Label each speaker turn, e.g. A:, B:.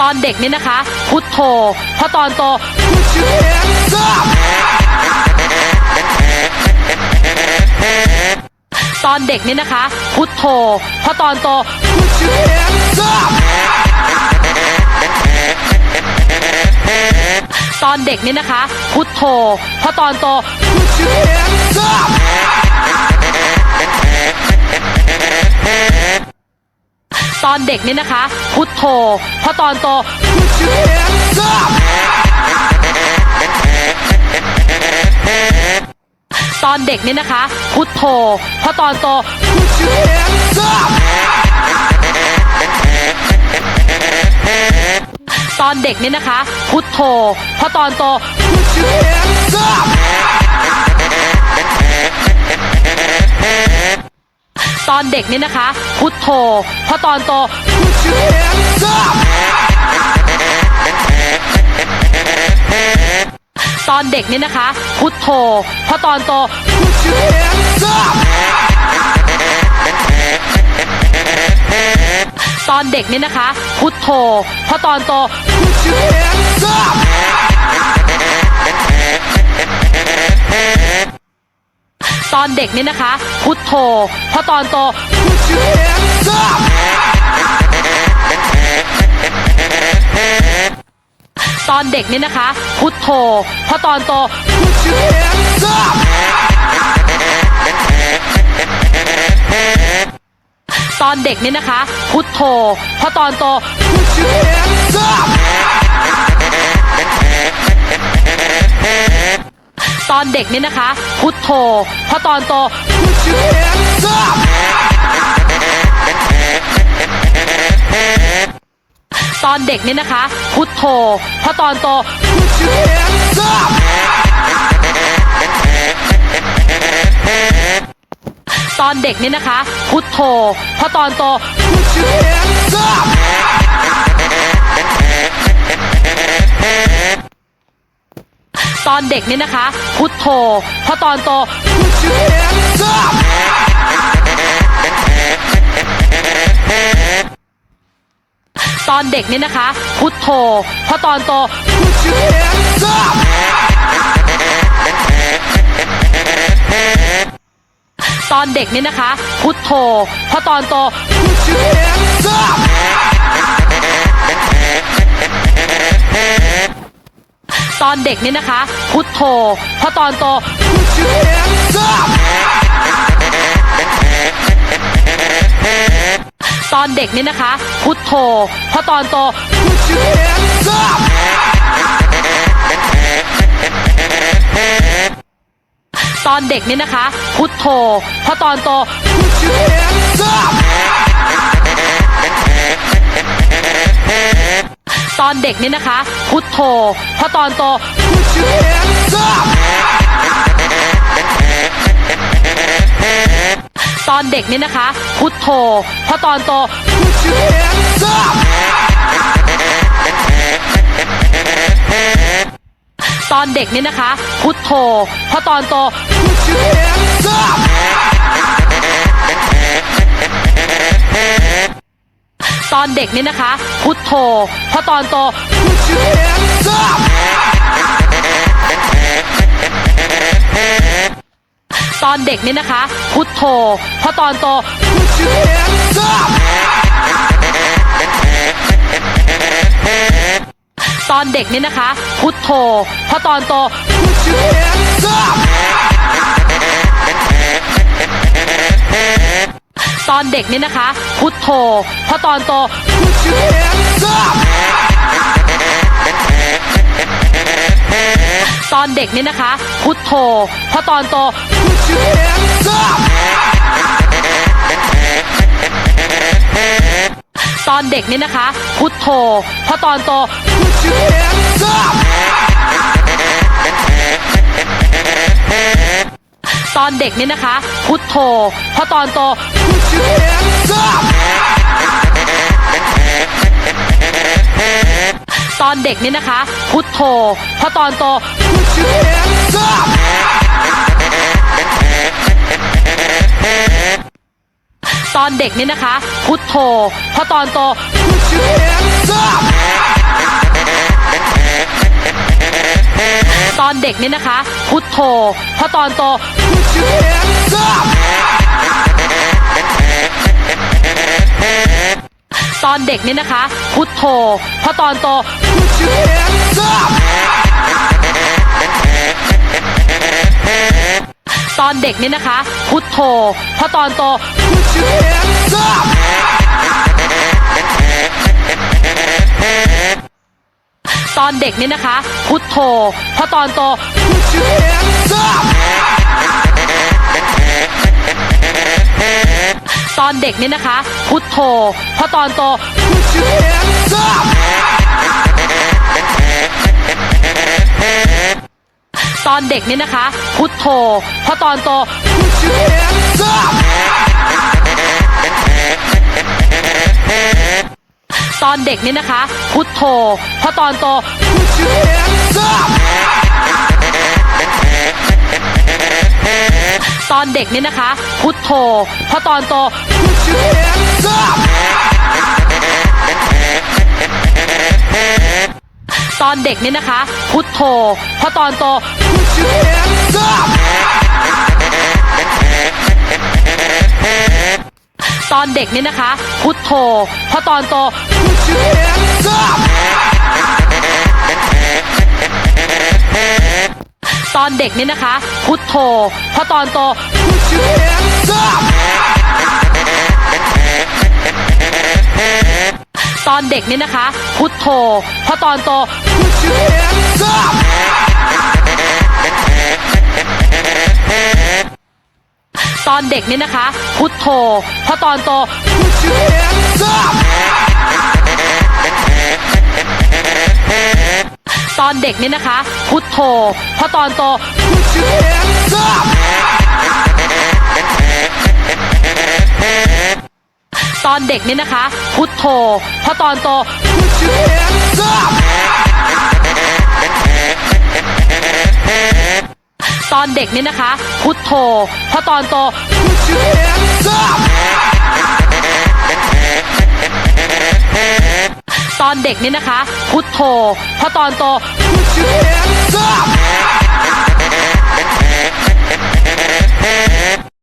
A: ตอนเด็กนี่นะคะ พุทโธพอตอนโตตอนเด็กนี่นะคะ พุทโธพอตอนโตตอนเด็กนี่นะคะ พุทโธพอตอนโต ตอนเด็กนี่นะคะ พุทโธพอตอนโต ตอนเด็กนี่นะคะ พุทโธพอตอนโต ตอนเด็กนี่นะคะ พุทโธพอตอนโต ตอนเด็กนี่นะคะ พุทโธพอตอนโตตอนเด็กนี่นะคะ พุทโธพอตอนโตตอนเด็กนี่นะคะ พุทโธพอตอนโต ตอนเด็กนี่นะคะ พุทโธพอตอนโตตอนเด็กนี่นะคะ พุทโธพอตอนโตตอนเด็กนี่นะคะ พุทโธพอตอนโต ตอนเด็กนี่นะคะ พุทโธพอตอนโตตอนเด็กนี่นะคะ พุทโธพอตอนโตตอนเด็กนี่นะคะ พุทโธพอตอนโต ตอนเด็กนี่นะคะ พุทโธพอตอนโตตอนเด็กนี่นะคะ พุทโธพอตอนโตตอนเด็กนี่นะคะ พุทโธพอตอนโต ตอนเด็กนี่นะคะ พุทโธพอตอนโต ตอนเด็กนี่นะคะ พุทโธพอตอนโต ตอนเด็กนี่นะคะ พุทโธพอตอนโต ตอนเด็กนี่นะคะ พุทโธพอตอนโตตอนเด็กนี่นะคะ พุทโธพอตอนโตตอนเด็กนี่นะคะ พุทโธพอตอนโต ตอนเด็กนี่นะคะ พุทโธพอตอนโตตอนเด็กนี่นะคะ พุทโธพอตอนโตตอนเด็กนี่นะคะ พุทโธพอตอนโต ตอนเด็กนี่นะคะ พุทโธพอตอนโตตอนเด็กนี่นะคะ พุทโธพอตอนโตตอนเด็กนี่นะคะ พุทโธพอตอนโตตอน ด็กนี่นะคะ พุทโธพอตอนโตตอนเด็กนี่นะคะ พุทโธพอตอนโตตอนเด็กนี่นะคะ พุทโธพอตอนโต อนเด็กนี่นะคะ พุทโธพอตอนโตตอนเด็กนี่นะคะ พุทโธพอตอนโตตอนเด็กนี่นะคะ พุทโธพอตอนโต ตอนเด็กเนี่นะคะพุทโธพอตอนโตตอนเด็กนี่นะคะ พุทโธพอตอนโตตอนเด็กนี่นะคะ พุทโธพอตอนโต ตอนเด็กนี่นะคะ พุทโธพอตอนโตตอนเด็กนี่นะคะ พุทโธพอตอนโตตอนเด็กนี่นะคะ พุทโธพอตอนโต ตอนเด็กเนี่นะคะพุทโธพอตอนโตตอนเด็กนี่นะคะ พุทโธพอตอนโตตอนเด็กนี่นะคะ พุทโธพอตอนโต ตอนเด็กเนี่นะคะพุทโธพอตอนโตตอนเด็กนี่นะคะ พุทโธพอตอนโตตอนเด็กนี่นะคะ พุทโธพอตอนโต ตอนเด็กนี่นะคะ พุทโธพอตอนโตตอนเด็กนี่นะคะ พุทโธพอตอนโตต